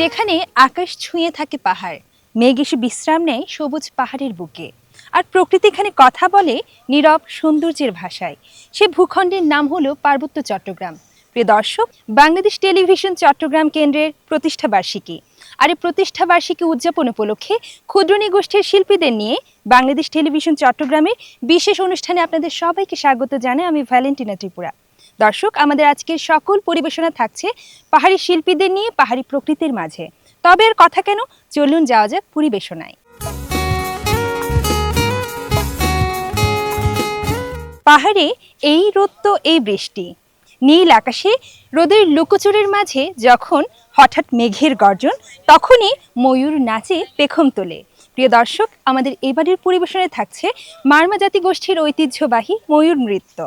যেখানে আকাশ ছুঁয়ে থাকে পাহাড়। মেঘ এসে বিশ্রাম নেয় সবুজ পাহাড়ের বুকে। আর প্রকৃতি এখানে কথা বলে নীরব সৌন্দর্যের ভাষায়। সে ভূখণ্ডের নাম হলো পার্বত্য চট্টগ্রাম। প্রিয় দর্শক, বাংলাদেশ টেলিভিশন চট্টগ্রাম কেন্দ্রের প্রতিষ্ঠা বার্ষিকী। আর এই প্রতিষ্ঠা বার্ষিকী উদযাপন উপলক্ষে ক্ষুদ্রণী গোষ্ঠীর শিল্পীদের নিয়ে বাংলাদেশ টেলিভিশন চট্টগ্রামের বিশেষ অনুষ্ঠানে আপনাদের সবাইকে স্বাগত জানাই আমি ভ্যালেন্টিনা ত্রিপুরা। দর্শক, আমাদের আজকের সকল পরিবেশনা থাকছে পাহাড়ি শিল্পীদের নিয়ে, পাহাড়ি প্রকৃতির মাঝে। তবে আর কথা কেন? চলুন যাওয়া যাক পরিবেশনায়। পাহাড়ে এই রোদ তো এই বৃষ্টি। নীল আকাশে রোদের লুকোচুরের মাঝে যখন হঠাৎ মেঘের গর্জন, তখনই ময়ূর নাচে পেখম তোলে। প্রিয় দর্শক, আমাদের এবারের পরিবেশনে থাকছে মারমা জাতি গোষ্ঠীর ঐতিহ্যবাহী ময়ূর নৃত্য।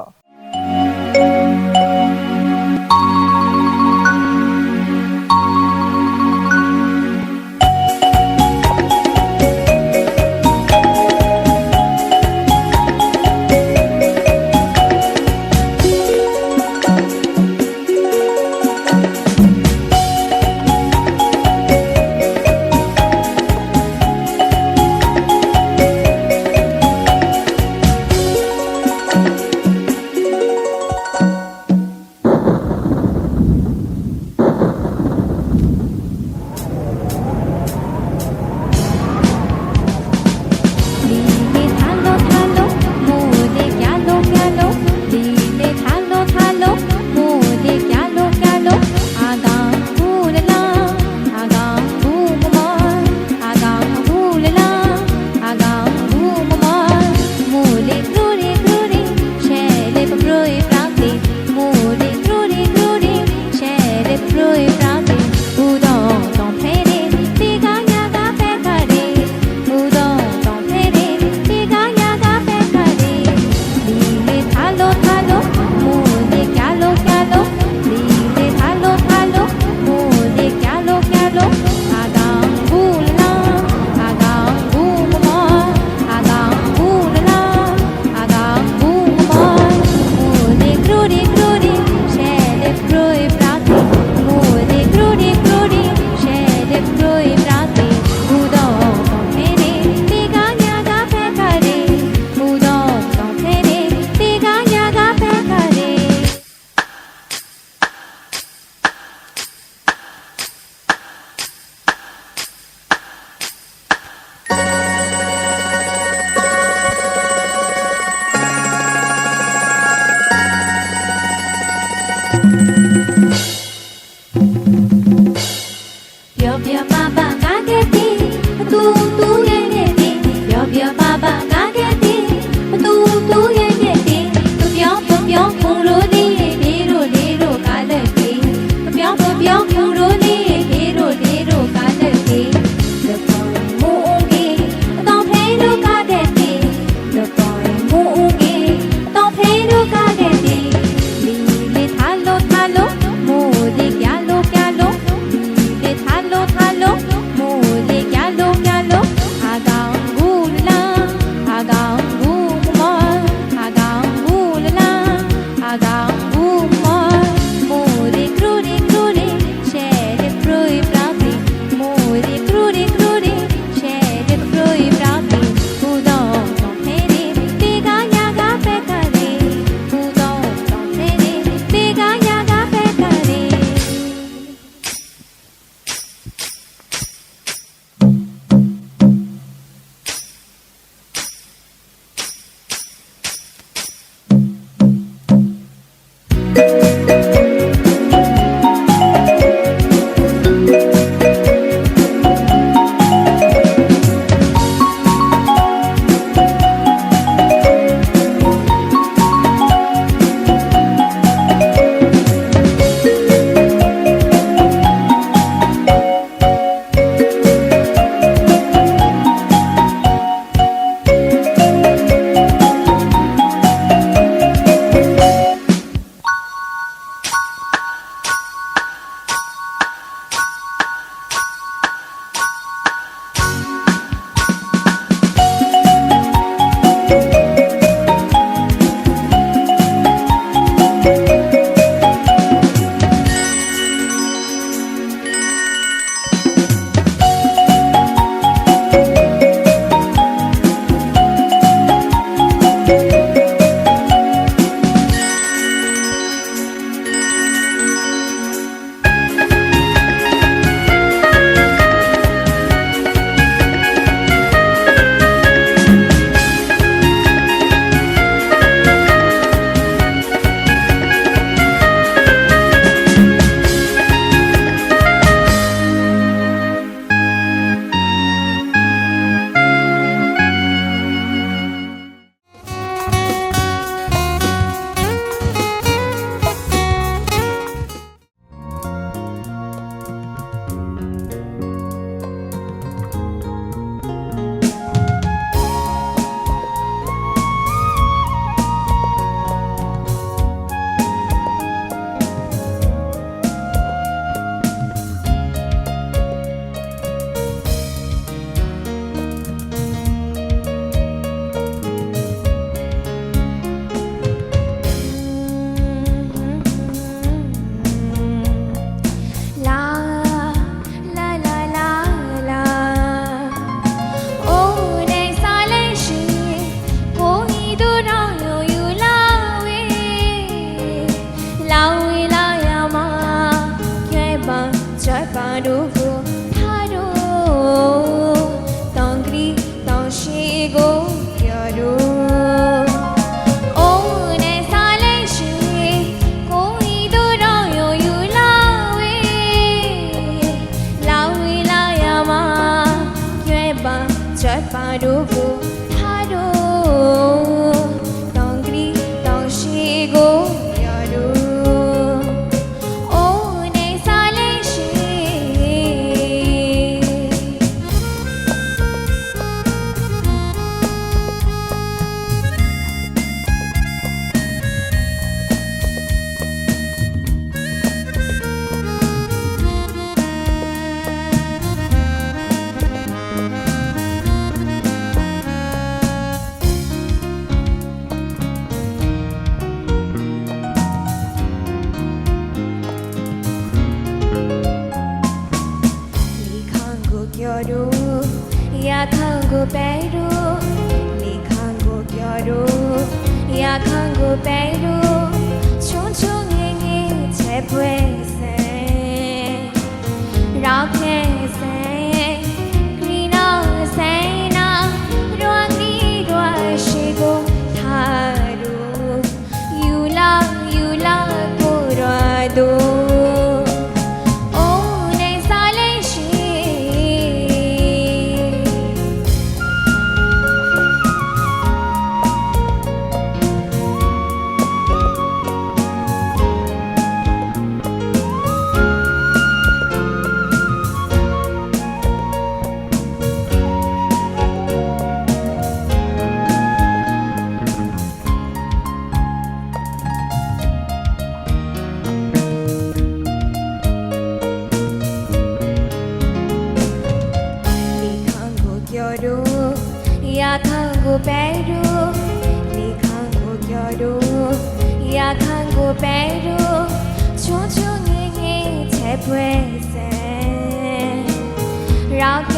รัก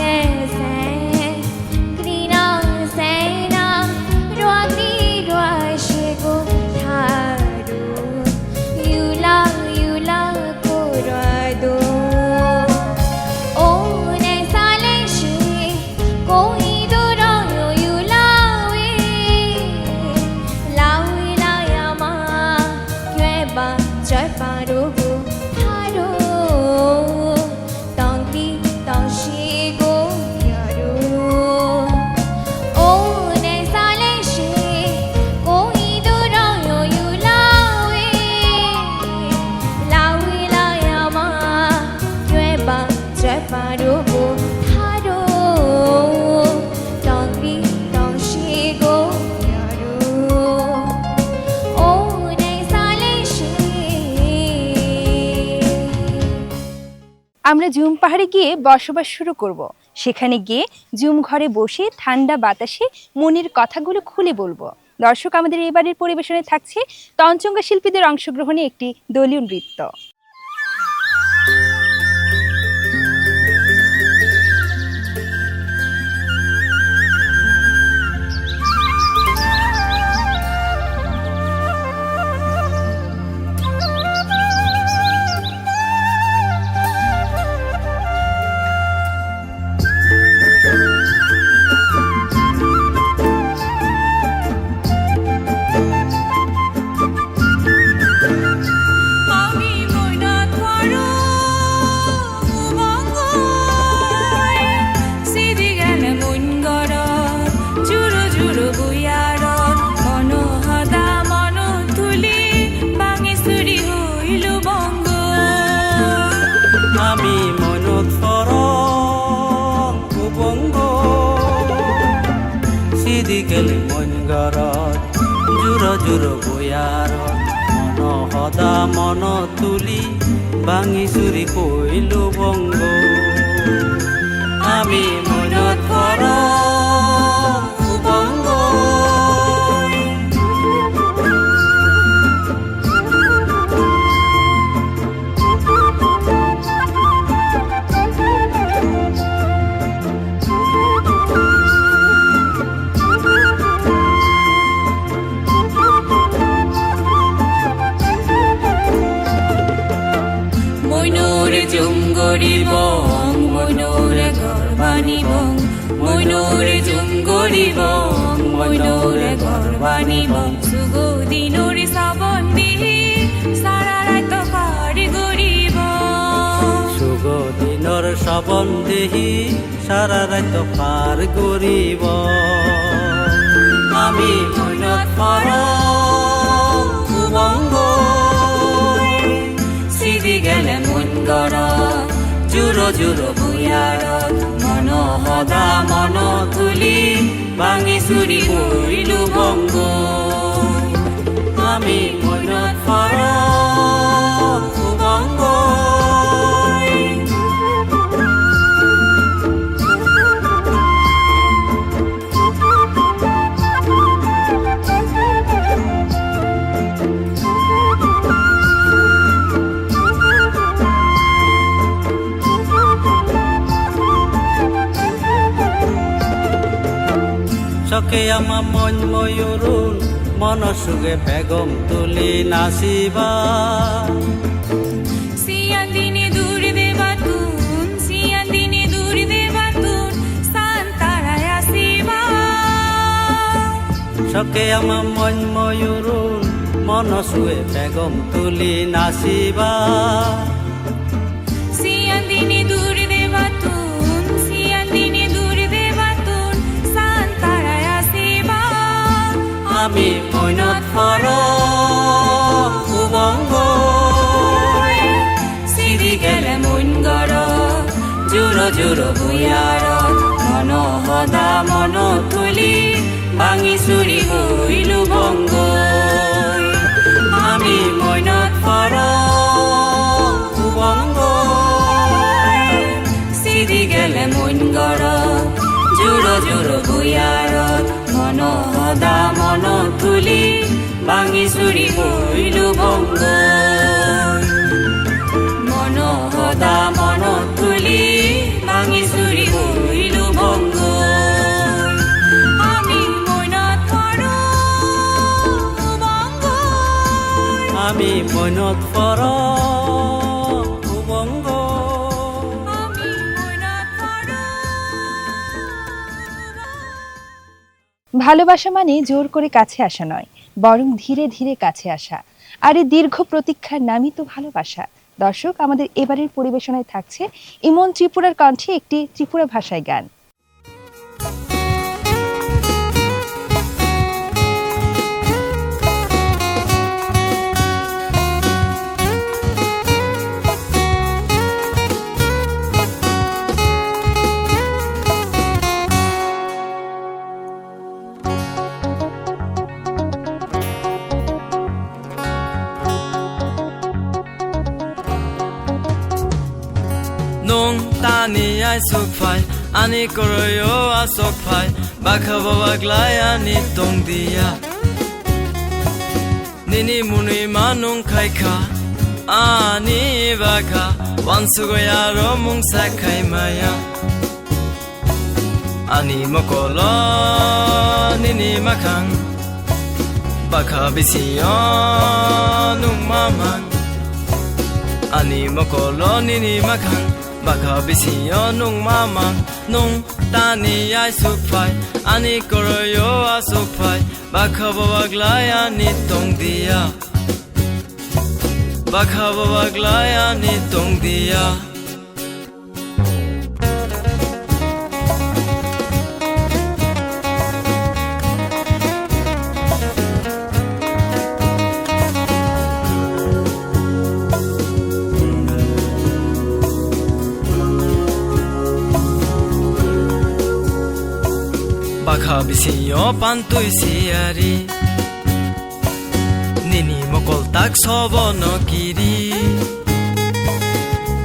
আমরা জুম পাহাড়ে গিয়ে বসবাস শুরু করব। সেখানে গিয়ে জুম ঘরে বসে ঠান্ডা বাতাসে মনের কথাগুলো খুলে বলব। দর্শক, আমাদের এবারের পরিবেশনে থাকছে তঞ্চঙ্গা শিল্পীদের অংশগ্রহণে একটি দলীয় নৃত্য। শবন দেহি সারা রাত পার করিব। আমি মনত পর সুবঙ্গ সিদি গেলে মন গর জোর জোর ভূয়ার মন সদা মন তুলি ভাঙি চুরি কৰিলো বংগ আমি মনত পৰ থাকে আমার মন ময়ূরুল মন সুগে বেগম তুলি নাসিবা সকে আমার মন ময়ূরুল মন শুয়ে বেগম তুলি নাসিবা আমি মনত পৰ উবংগ চিৰি গেলে মন গৰ জোৰ জোৰ ভূঞাৰ মন সদা মন তুলি ভাঙি চুৰি কৰিলো ভংগ আমি মইনত পৰ সদা মন তুলি ভাঙি চুৰি কৰিলো ভংগ মন সদা মন তুলি ভাঙি চুৰি কৰিলো ভংগ আমি মনত পৰো আমি মনত পৰ ভালোবাসা মানে জোর করে কাছে আসা নয়, বরং ধীরে ধীরে কাছে আসা। আর এই দীর্ঘ প্রতীক্ষার নামই তো ভালোবাসা। দর্শক, আমাদের এবারের পরিবেশনায় থাকছে ইমন ত্রিপুরার কণ্ঠে একটি ত্রিপুরা ভাষায় গান। Nung tani ai suk phai ani koroyo asok phai bakha baba glai ani tong dia nini muni manung khai kha ani bakha wansugo yaro mung sa khai maya ani mokolo nini makhang bakha bisiyo nung mamang ani mokolo nini makhang baka bisiyo nung mamang nung tani ai supai ani koroyo asupai baka babaglay ani tong dia baka babaglay ani tong dia baka bisiyo pantui siari nini mokol tak sobo no kiri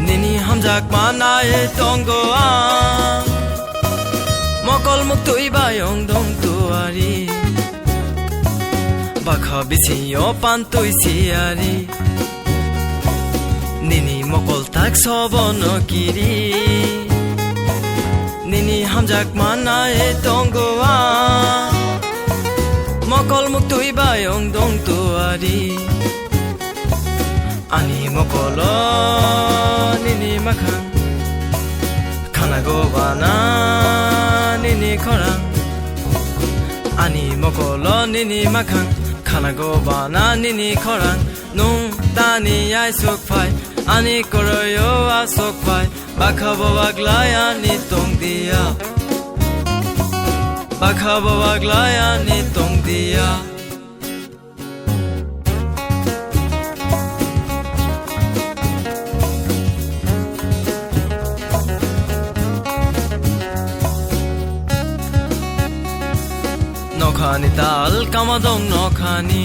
nini hamjak manae tongo a mokol muktui bayong dong tuari baka bisiyo pantui siari nini mokol tak sobo no kiri nini hamjak manae tongoa mokol muktui bayong dong tuari ani mokolo nini makhang khana go bana nini khorang ani mokolo nini makhang khana go bana nini khorang nung tani ai suk phai ani koroyo asok phai bakha babaglay ani tong dia bakha babaglay ani tong dia nokhani tal kamadong nokhani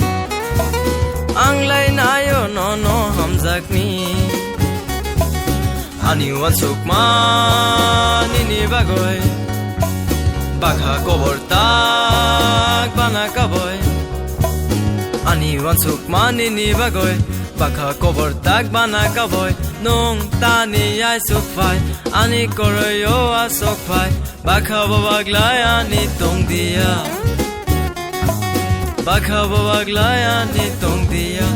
ani wan sukma ni ni bagoy bakha kobor tak bana kaboy ani wan sukma ni ni bagoy bakha kobor tak bana kaboy nong tani ai sukfai ani koroyo asokfai bakha babaglay ani tong dia bakha babaglay ani tong dia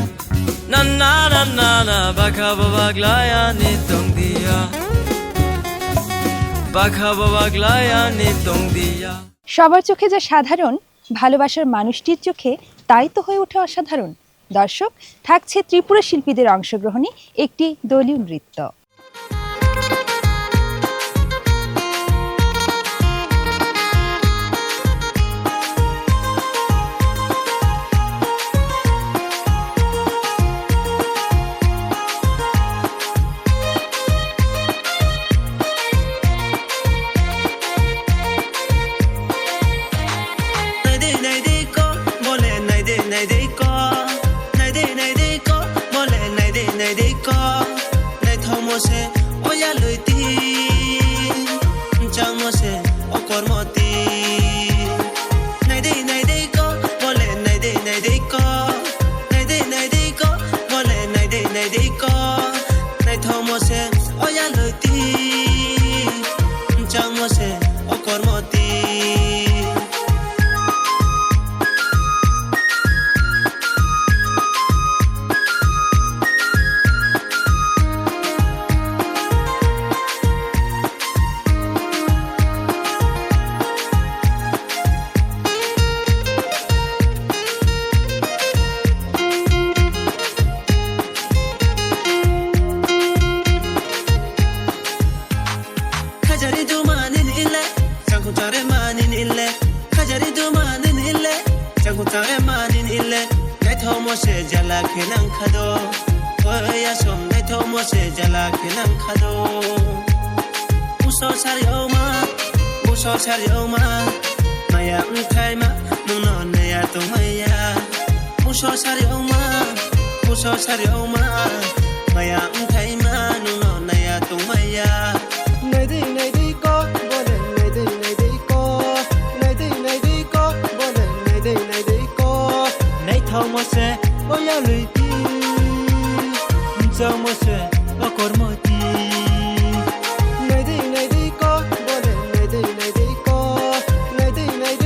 na na na na na Baka baba glaya ni tong dia Baka baba glaya ni tong dia সবার চোখে যা সাধারণ, ভালোবাসার মানুষটির চোখে তাই তো হয়ে ওঠে অসাধারণ। দর্শক, থাকছে ত্রিপুরা শিল্পীদের অংশগ্রহণে একটি দলীয় নৃত্য। they call চাকুচারে মানিন ইলে নাই থমসে জালা খেনাং খাদো হইয়া সম নাই থমসে জালা খেনাং খাদো উসো সারিও মা উসো সারিও মা মায়া উঠাই মা নুনো নেয়া তো মায়া উসো সারিও মা উসো সারিও মা মায়া উঠাই মা নুনো này thao mà sẽ ôi ya lụy đi sao mà sẽ ở cor mà đi này đi này đi có bố này này đi này đi có này đi này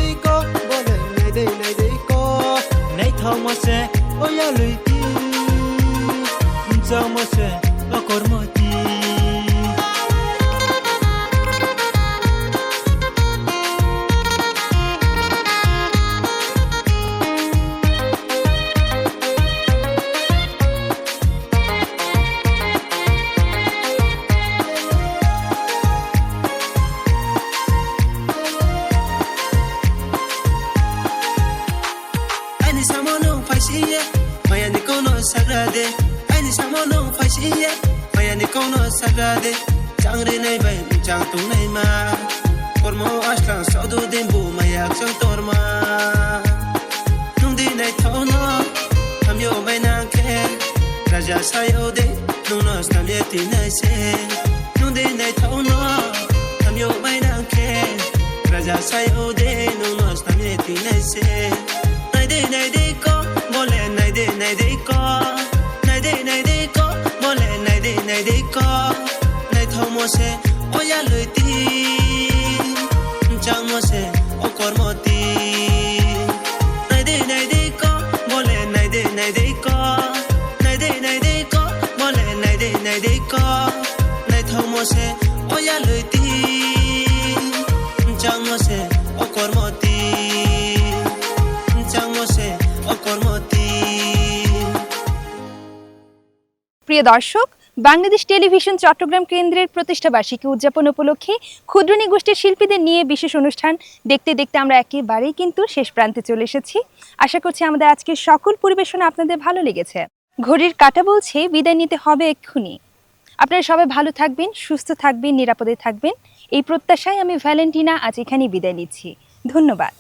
Raja sayo de Nung no stam ye ti nei se Nung di nei thau no Tham yo bai nang ke Raja sayo de Nung no stam ye ti nei se Nay de nay de ko Bole nay de nay de ko Nay de nay de ko Bole nay de nay de ko Nay thau mo se Oya lui ti চামসে অকর্মতি প্রিয় দর্শক, Bangladesh television Chittagong কেন্দ্রের প্রতিষ্ঠাবার্ষিকী উদযাপন উপলক্ষে ক্ষুদ্রণী গোষ্ঠীর শিল্পীদের নিয়ে বিশেষ অনুষ্ঠান দেখতে দেখতে আমরা একেবারেই কিন্তু শেষ প্রান্তে চলে এসেছি। আশা করছি আমাদের আজকের সকল পরিবেশনা আপনাদের ভালো লেগেছে। ঘড়ির কাটা বলছে, বিদায় নিতে হবে এক্ষুনি। আপনারা সবাই ভালো থাকবেন, সুস্থ থাকবেন, নিরাপদে থাকবেন। এই প্রত্যাশায় আমি ভ্যালেন্টিনা আজ এখানেই বিদায় নিচ্ছি। ধন্যবাদ।